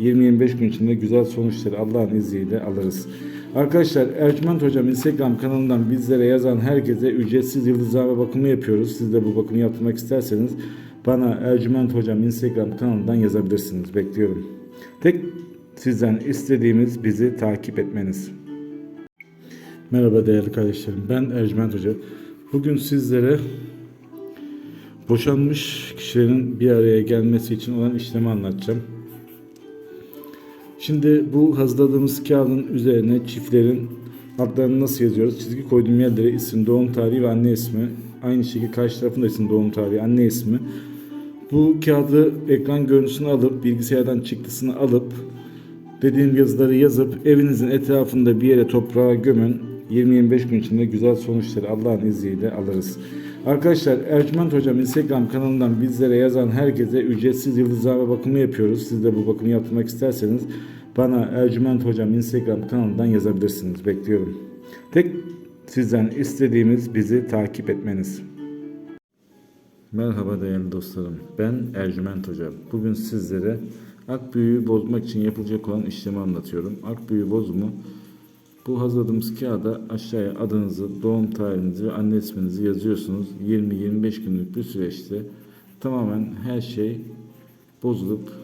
20-25 gün içinde güzel sonuçları Allah'ın izniyle alırız. Arkadaşlar Ercüment Hocam Instagram kanalından bizlere yazan herkese ücretsiz yıldızlama bakımı yapıyoruz. Siz de bu bakımı yaptırmak isterseniz bana Ercüment Hocam Instagram kanalından yazabilirsiniz. Bekliyorum. Tek sizden istediğimiz bizi takip etmeniz. Merhaba değerli kardeşlerim. Ben Ercüment Hoca. Bugün sizlere boşanmış kişilerin bir araya gelmesi için olan işlemi anlatacağım. Şimdi bu hazırladığımız kağıdın üzerine çiftlerin adlarını nasıl yazıyoruz? Çizgi koyduğum yerlere isim, doğum tarihi ve anne ismi. Aynı şekilde karşı tarafında isim, doğum tarihi, anne ismi. Bu kağıdı ekran görüntüsünü alıp bilgisayardan çıktısını alıp dediğim yazıları yazıp evinizin etrafında bir yere toprağa gömün. 20-25 gün içinde güzel sonuçları Allah'ın izniyle alırız. Arkadaşlar Ercüment Hocam Instagram kanalından bizlere yazan herkese ücretsiz yıldızlama bakımı yapıyoruz. Siz de bu bakımı yaptırmak isterseniz bana Ercüment Hocam Instagram kanalından yazabilirsiniz. Bekliyorum. Tek sizden istediğimiz bizi takip etmeniz. Merhaba değerli dostlarım. Ben Ercüment Hoca. Bugün sizlere ak büyüğü bozmak için yapılacak olan işlemi anlatıyorum. Ak büyüğü bozumu bu hazırladığımız kağıda aşağıya adınızı, doğum tarihinizi ve anne isminizi yazıyorsunuz. 20-25 günlük bir süreçte tamamen her şey bozulup